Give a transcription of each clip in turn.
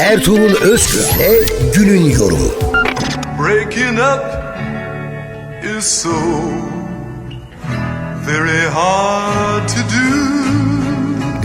Ertuğrul Özkürk'le günün yorumu. Breaking up is so very hard.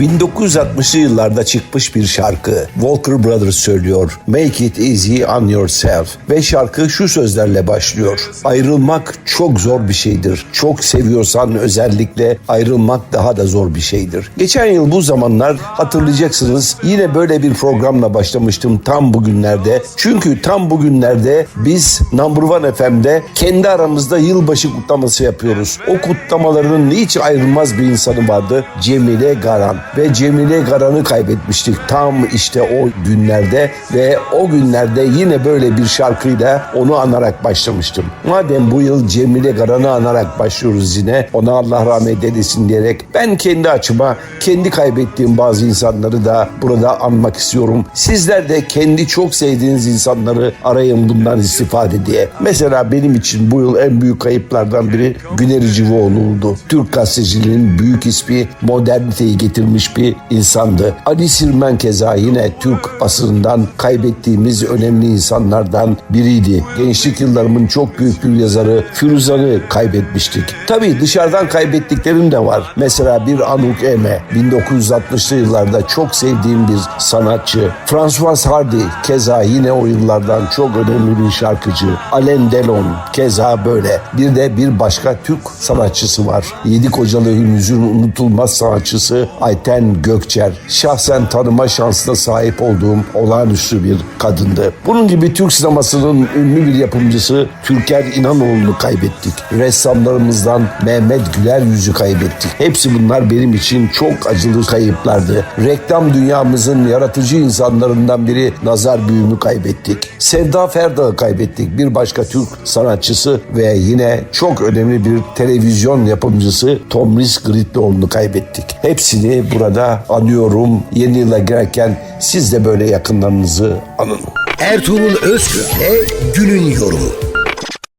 1960'lı yıllarda çıkmış bir şarkı. Walker Brothers söylüyor. Make it easy on yourself. Ve şarkı şu sözlerle başlıyor. Ayrılmak çok zor bir şeydir. Çok seviyorsan özellikle ayrılmak daha da zor bir şeydir. Geçen yıl bu zamanlar hatırlayacaksınız yine böyle bir programla başlamıştım tam bugünlerde. Çünkü tam bugünlerde biz Number One FM'de kendi aramızda yılbaşı kutlaması yapıyoruz. O kutlamaların hiç ayrılmaz bir insanı vardı. Cemile Garan. Ve Cemile Garan'ı kaybetmiştik tam işte o günlerde ve o günlerde yine böyle bir şarkıyla onu anarak başlamıştım. Madem bu yıl Cemile Garan'ı anarak başlıyoruz yine ona Allah rahmet eylesin diyerek ben kendi açıma kendi kaybettiğim bazı insanları da burada anmak istiyorum. Sizler de kendi çok sevdiğiniz insanları arayın bundan istifade diye. Mesela benim için bu yıl en büyük kayıplardan biri Güner Civoğlu oldu. Türk gazeteciliğinin büyük ismi moderniteyi getirmiş bir insandı. Ali Sirmen keza yine Türk basınından kaybettiğimiz önemli insanlardan biriydi. Gençlik yıllarımın çok büyük bir yazarı Firuzan'ı kaybetmiştik. Tabii dışarıdan kaybettiklerim de var. Mesela bir Anuk Eme 1960'lı yıllarda çok sevdiğim bir sanatçı. François Hardy keza yine o yıllardan çok önemli bir şarkıcı. Alain Delon keza böyle. Bir de bir başka Türk sanatçısı var. Yedi Kocalı Hürmüz'ün unutulmaz sanatçısı Ayten Gökçer. Şahsen tanıma şansına sahip olduğum olağanüstü bir kadındı. Bunun gibi Türk sinemasının ünlü bir yapımcısı Türker İnanoğlu'nu kaybettik. Ressamlarımızdan Mehmet Güler Yüz'ü kaybettik. Hepsi bunlar benim için çok acılı kayıplardı. Reklam dünyamızın yaratıcı insanlarından biri Nazar Büyüm'ü kaybettik. Sevda Ferda'yı kaybettik. Bir başka Türk sanatçısı ve yine çok önemli bir televizyon yapımcısı Tomris Gridlioğlu'nu kaybettik. Hepsini burada anıyorum. Yeni yıla girerken siz de böyle yakınlarınızı anın. Ertuğrul Özkürk'le günün yorumu.